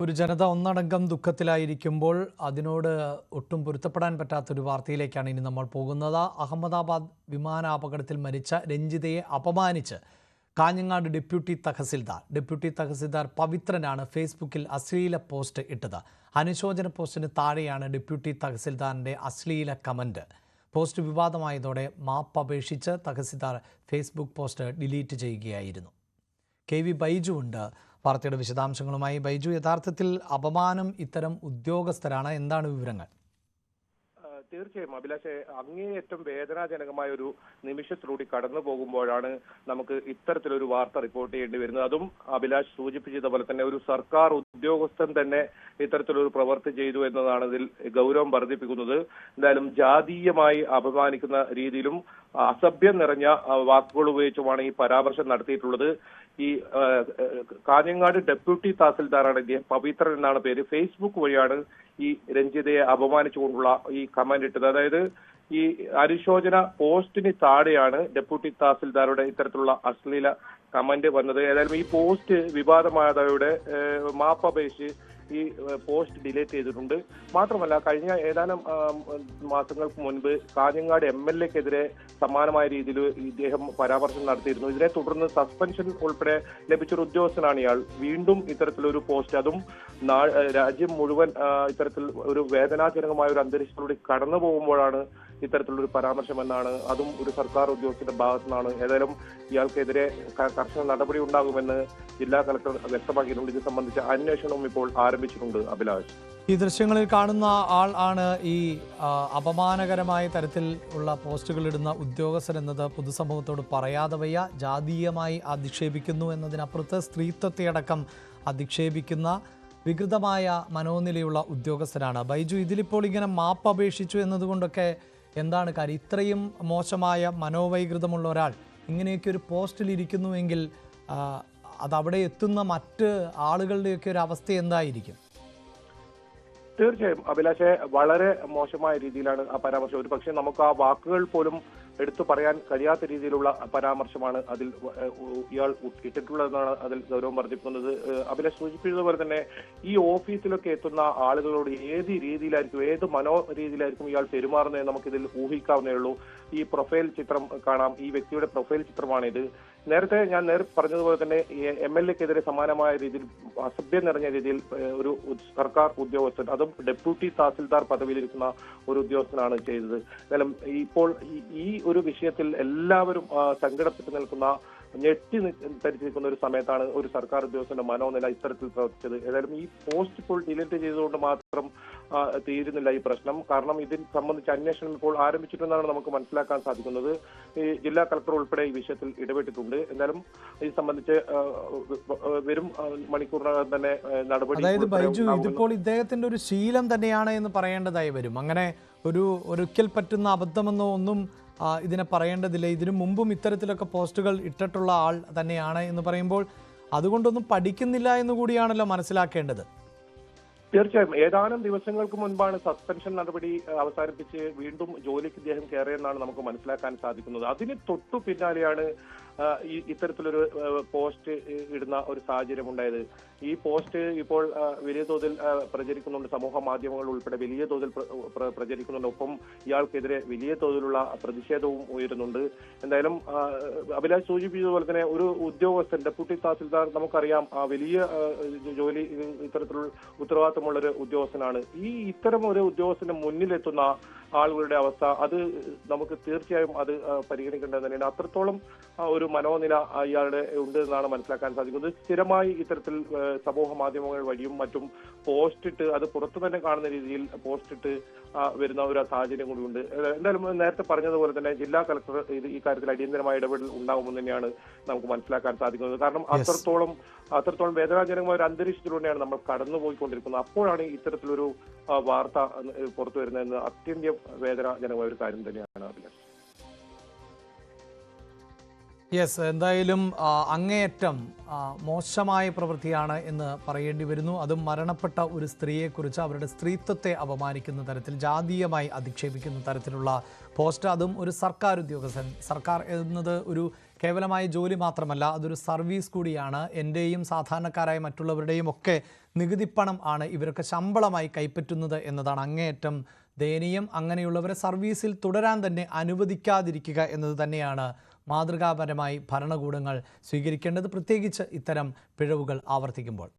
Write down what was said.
ഒരു ജനത ഒന്നടങ്കം ദുഃഖത്തിലായിരിക്കുമ്പോൾ അതിനോട് ഒട്ടും പൊരുത്തപ്പെടാൻ പറ്റാത്തൊരു വാർത്തയിലേക്കാണ് ഇനി നമ്മൾ പോകുന്നത്. അഹമ്മദാബാദ് വിമാനാപകടത്തിൽ മരിച്ച രഞ്ജിതയെ അപമാനിച്ച് കാഞ്ഞങ്ങാട് ഡെപ്യൂട്ടി തഹസിൽദാർ. ഡെപ്യൂട്ടി തഹസിൽദാർ പവിത്രനാണ് ഫേസ്ബുക്കിൽ അശ്ലീല പോസ്റ്റ് ഇട്ടത്. അനുശോചന പോസ്റ്റിന് താഴെയാണ് ഡെപ്യൂട്ടി തഹസിൽദാറിന്റെ അശ്ലീല കമന്റ് പോസ്റ്റ് വിവാദമായതോടെ മാപ്പ് അപേക്ഷിച്ച് തഹസിൽദാർ ഫേസ്ബുക്ക് പോസ്റ്റ് ഡിലീറ്റ് ചെയ്യുകയായിരുന്നു. കെ വി ബൈജു ഉണ്ട്. വാർത്തയുടെ വിശദാംശങ്ങളുമായി ബൈജു. യഥാർത്ഥത്തിൽ അപമാനം ഇത്തരം ഉദ്യോഗസ്ഥരാണ്. എന്താണ് വിവരങ്ങൾ? തീർച്ചയായും അഭിലാഷെ അങ്ങേയറ്റം വേദനാജനകമായ ഒരു നിമിഷത്തിലൂടെ കടന്നു പോകുമ്പോഴാണ് നമുക്ക് ഇത്തരത്തിലൊരു വാർത്ത റിപ്പോർട്ട് ചെയ്യേണ്ടി വരുന്നത്. അതും അഭിലാഷ് സൂചിപ്പിച്ചതുപോലെ തന്നെ ഒരു സർക്കാർ ഉദ്യോഗസ്ഥൻ തന്നെ ഇത്തരത്തിലൊരു പ്രവൃത്തി ചെയ്തു എന്നതാണ് ഇതിൽ ഗൗരവം വർദ്ധിപ്പിക്കുന്നത്. എന്തായാലും ജാതീയമായി അപമാനിക്കുന്ന രീതിയിലും അസഭ്യം നിറഞ്ഞ വാക്കുകൾ ഉപയോഗിച്ചുമാണ് ഈ പരാമർശം നടത്തിയിട്ടുള്ളത്. ഈ കാഞ്ഞങ്ങാട് ഡെപ്യൂട്ടി തഹസിൽദാറാണ് ഇദ്ദേഹം പവിത്രൻ എന്നാണ് പേര്. ഫേസ്ബുക്ക് വഴിയാണ് ഈ രഞ്ജിതയെ അപമാനിച്ചുകൊണ്ടുള്ള ഈ കമന്റ് ഇട്ടത്. അതായത് ഈ അനുശോചന പോസ്റ്റിന് താഴെയാണ് ഡെപ്യൂട്ടി തഹസിൽദാറുടെ ഇത്തരത്തിലുള്ള അശ്ലീല കമന്റ് വന്നത്. ഏതായാലും ഈ പോസ്റ്റ് വിവാദമായതയുടെ ഏഹ്, മാപ്പ് അപേക്ഷ ഈ പോസ്റ്റ് ഡിലീറ്റ് ചെയ്തിട്ടുണ്ട്. മാത്രമല്ല കഴിഞ്ഞ ഏതാനും മാസങ്ങൾക്ക് മുൻപ് കാഞ്ഞങ്ങാട് എം എൽ എക്കെതിരെ സമാനമായ രീതിയിൽ ഇദ്ദേഹം പരാമർശം നടത്തിയിരുന്നു. ഇതിനെ തുടർന്ന് സസ്പെൻഷൻ ഉൾപ്പെടെ ലഭിച്ചൊരു ഉദ്യോഗസ്ഥനാണ് ഇയാൾ. വീണ്ടും ഇത്തരത്തിലൊരു പോസ്റ്റ് അതും രാജ്യം മുഴുവൻ ഇത്തരത്തിൽ ഒരു വേദനാജനകമായ ഒരു അന്തരീക്ഷത്തിലൂടെ കടന്നു പോകുമ്പോഴാണ് ഇത്തരത്തിലൊരു പരാമർശം എന്നാണ് അതും ഒരു സർക്കാർ ഉദ്യോഗസ്ഥന്റെ ഭാഗത്തു നിന്നാണ് ഏതായാലും ഇയാൾക്കെതിരെ കർശന നടപടി ഉണ്ടാകുമെന്ന് ജില്ലാ കളക്ടർ വ്യക്തമാക്കിയിട്ടുണ്ട്. ഇത് സംബന്ധിച്ച അന്വേഷണവും ഇപ്പോൾ ആരംഭിച്ചിട്ടുണ്ട് അഭിലാഷ്. ഈ ദൃശ്യങ്ങളിൽ കാണുന്ന ആൾ ആണ് ഈ അപമാനകരമായ തരത്തിൽ ഉള്ള പോസ്റ്റുകൾ ഇടുന്ന ഉദ്യോഗസ്ഥൻ എന്നത് പൊതുസമൂഹത്തോട് പറയാതെ വയ്യ. ജാതീയമായി അധിക്ഷേപിക്കുന്നു എന്നതിനപ്പുറത്ത് സ്ത്രീത്വത്തെ അടക്കം അധിക്ഷേപിക്കുന്ന വികൃതമായ മനോനിലയുള്ള ഉദ്യോഗസ്ഥരാണ് ബൈജു ഇതിലിപ്പോൾ ഇങ്ങനെ മാപ്പ് അപേക്ഷിച്ചു എന്നതുകൊണ്ടൊക്കെ എന്താണ് കാര്യം? ഇത്രയും മോശമായ മനോവൈകൃതമുള്ള ഒരാൾ ഇങ്ങനെയൊക്കെ ഒരു പോസ്റ്റിൽ ഇരിക്കുന്നുവെങ്കിൽ അതവിടെ എത്തുന്ന മറ്റ് ആളുകളുടെയൊക്കെ ഒരു അവസ്ഥ എന്തായിരിക്കും? തീർച്ചയായും അഭിലാഷെ വളരെ മോശമായ രീതിയിലാണ് ആ പരാമർശം. ഒരു പക്ഷേ നമുക്ക് ആ വാക്കുകൾ പോലും എടുത്തു പറയാൻ കഴിയാത്ത രീതിയിലുള്ള പരാമർശമാണ് അതിൽ ഇയാൾ ഇട്ടിട്ടുള്ളതെന്നാണ് അതിൽ ഗൗരവം വർദ്ധിപ്പിക്കുന്നത്. അഭിലാഷ് സൂചിപ്പിച്ചതുപോലെ തന്നെ ഈ ഓഫീസിലൊക്കെ എത്തുന്ന ആളുകളോട് ഏത് രീതിയിലായിരിക്കും ഏത് മനോ രീതിയിലായിരിക്കും ഇയാൾ പെരുമാറുന്നത് നമുക്കിതിൽ ഊഹിക്കാവുന്നേ ഉള്ളൂ. ഈ പ്രൊഫൈൽ ചിത്രം കാണാം. ഈ വ്യക്തിയുടെ പ്രൊഫൈൽ ചിത്രമാണിത്. നേരത്തെ ഞാൻ നേരെ പറഞ്ഞതുപോലെ തന്നെ എം എൽ എക്കെതിരെ സമാനമായ രീതിയിൽ അസഭ്യം നിറഞ്ഞ രീതിയിൽ ഒരു സർക്കാർ ഉദ്യോഗസ്ഥൻ അതും ഡെപ്യൂട്ടി തഹസിൽദാർ പദവിയിലിരിക്കുന്ന ഒരു ഉദ്യോഗസ്ഥനാണ് ചെയ്തത്. എന്നാലും ഇപ്പോൾ ഈ- ഒരു വിഷയത്തിൽ എല്ലാവരും സങ്കടപ്പെട്ട് നിൽക്കുന്ന ഞെട്ടി തരിച്ചു നിൽക്കുന്ന ഒരു സമയത്താണ് ഒരു സർക്കാർ ഉദ്യോഗസ്ഥന്റെ മനോനില ഇത്തരത്തിൽ പ്രവർത്തിച്ചത്. ഏതായാലും ഈ പോസ്റ്റ് ഇപ്പോൾ ഡിലീറ്റ് ചെയ്തുകൊണ്ട് മാത്രം തീരുന്നില്ല ഈ പ്രശ്നം. കാരണം ഇതിൽ സംബന്ധിച്ച് അന്വേഷണം ഇപ്പോൾ ആരംഭിച്ചിട്ടുണ്ടെന്നാണ് നമുക്ക് മനസ്സിലാക്കാൻ സാധിക്കുന്നത്. ഈ ജില്ലാ കളക്ടർ ഉൾപ്പെടെ ഈ വിഷയത്തിൽ ഇടപെട്ടിട്ടുണ്ട്. എന്തായാലും ഇത് സംബന്ധിച്ച് വരും മണിക്കൂറിനകം തന്നെ നടപടി അതായത് ബൈജു ഇതിപ്പോൾ ഇദ്ദേഹത്തിന്റെ ഒരു ശീലം തന്നെയാണ് എന്ന് പറയേണ്ടതായി വരും. അങ്ങനെ ഒരു ഒരിക്കൽ പറ്റുന്ന അബദ്ധമെന്നോ ഒന്നും ഇതിനെ പറയേണ്ടതില്ല. ഇതിനു മുമ്പും ഇത്തരത്തിലൊക്കെ പോസ്റ്റുകൾ ഇട്ടിട്ടുള്ള ആൾ തന്നെയാണ് എന്ന് പറയുമ്പോൾ അതുകൊണ്ടൊന്നും പഠിക്കുന്നില്ല എന്ന് കൂടിയാണല്ലോ മനസ്സിലാക്കേണ്ടത്. തീർച്ചയായും. ഏതാനും ദിവസങ്ങൾക്ക് മുൻപാണ് സസ്പെൻഷൻ നടപടി അവസാനിപ്പിച്ച് വീണ്ടും ജോലിക്ക് ഇദ്ദേഹം കയറിയെന്നാണ് നമുക്ക് മനസ്സിലാക്കാൻ സാധിക്കുന്നത്. അതിന് തൊട്ടു പിന്നാലെയാണ് ഈ ഇത്തരത്തിലൊരു പോസ്റ്റ് ഇടുന്ന ഒരു സാഹചര്യം ഉണ്ടായത്. ഈ പോസ്റ്റ് ഇപ്പോൾ വലിയ തോതിൽ പ്രചരിക്കുന്നുണ്ട്. സമൂഹ മാധ്യമങ്ങൾ ഉൾപ്പെടെ വലിയ തോതിൽ പ്ര- പ്ര- പ്രചരിക്കുന്നുണ്ട്. ഒപ്പം ഇയാൾക്കെതിരെ വലിയ തോതിലുള്ള പ്രതിഷേധവും ഉയരുന്നുണ്ട്. എന്തായാലും അഭിലാഷ് സൂചിപ്പിച്ചതുപോലെ തന്നെ ഒരു ഉദ്യോഗസ്ഥൻ ഡെപ്യൂട്ടി തഹസിൽദാർ നമുക്കറിയാം വലിയ ജോലി ഇത്തരത്തിലുള്ള ഉത്തരവാദിത്തമുള്ള ഒരു ഉദ്യോഗസ്ഥനാണ്. ഈ ഇത്തരം ഒരു ഉദ്യോഗസ്ഥന് മുന്നിലെത്തുന്ന ആളുകളുടെ അവസ്ഥ അത് നമുക്ക് തീർച്ചയായും അത് പരിഗണിക്കേണ്ടത് തന്നെയാണ്. അത്രത്തോളം ഒരു മനോനില ഇയാളുടെ ഉണ്ട് എന്നാണ് മനസ്സിലാക്കാൻ സാധിക്കുന്നത്. സ്ഥിരമായി ഇത്തരത്തിൽ സമൂഹ മാധ്യമങ്ങൾ വഴിയും മറ്റും പോസ്റ്റ് ഇട്ട് അത് പുറത്തു തന്നെ കാണുന്ന രീതിയിൽ പോസ്റ്റ് ഇട്ട് വരുന്ന ഒരു സാഹചര്യം കൂടിയുണ്ട് എന്തായാലും നേരത്തെ പറഞ്ഞതുപോലെ തന്നെ ജില്ലാ കളക്ടർ ഇത് ഈ കാര്യത്തിൽ അടിയന്തരമായ ഇടപെടൽ ഉണ്ടാകുമെന്ന് തന്നെയാണ് നമുക്ക് മനസ്സിലാക്കാൻ സാധിക്കുന്നത്. കാരണം അത്രത്തോളം അത്രത്തോളം വേദനാജനകമായ ഒരു അന്തരീക്ഷത്തിലൂടെയാണ് നമ്മൾ കടന്നുപോയിക്കൊണ്ടിരിക്കുന്നത്. അപ്പോഴാണ് ഇത്തരത്തിലൊരു വാർത്ത പുറത്തു വരുന്നതെന്ന് അത്യന്തം വേദനാജനകമായ ഒരു കാര്യം തന്നെയാണ് അഭിലാഷ് യെസ് എന്തായാലും അങ്ങേയറ്റം മോശമായ പ്രവൃത്തിയാണ് എന്ന് പറയേണ്ടി വരുന്നു. അതും മരണപ്പെട്ട ഒരു സ്ത്രീയെക്കുറിച്ച് അവരുടെ സ്ത്രീത്വത്തെ അപമാനിക്കുന്ന തരത്തിൽ ജാതീയമായി അധിക്ഷേപിക്കുന്ന തരത്തിലുള്ള പോസ്റ്റ്. അതും ഒരു സർക്കാർ ഉദ്യോഗസ്ഥൻ സർക്കാർ എന്നത് ഒരു കേവലമായ ജോലി മാത്രമല്ല അതൊരു സർവീസ് കൂടിയാണ്. എന്റെയും സാധാരണക്കാരായ മറ്റുള്ളവരുടെയും ഒക്കെ നികുതിപ്പണം ആണ് ഇവരൊക്കെ ശമ്പളമായി കൈപ്പറ്റുന്നത് എന്നതാണ് അങ്ങേയറ്റം ദയനീയം. അങ്ങനെയുള്ളവരെ സർവീസിൽ തുടരാൻ തന്നെ അനുവദിക്കാതിരിക്കുക എന്നത് തന്നെയാണ് മാതൃകാപരമായി ഭരണകൂടങ്ങൾ സ്വീകരിക്കേണ്ടത് പ്രത്യേകിച്ച് ഇത്തരം പിഴവുകൾ ആവർത്തിക്കുമ്പോൾ.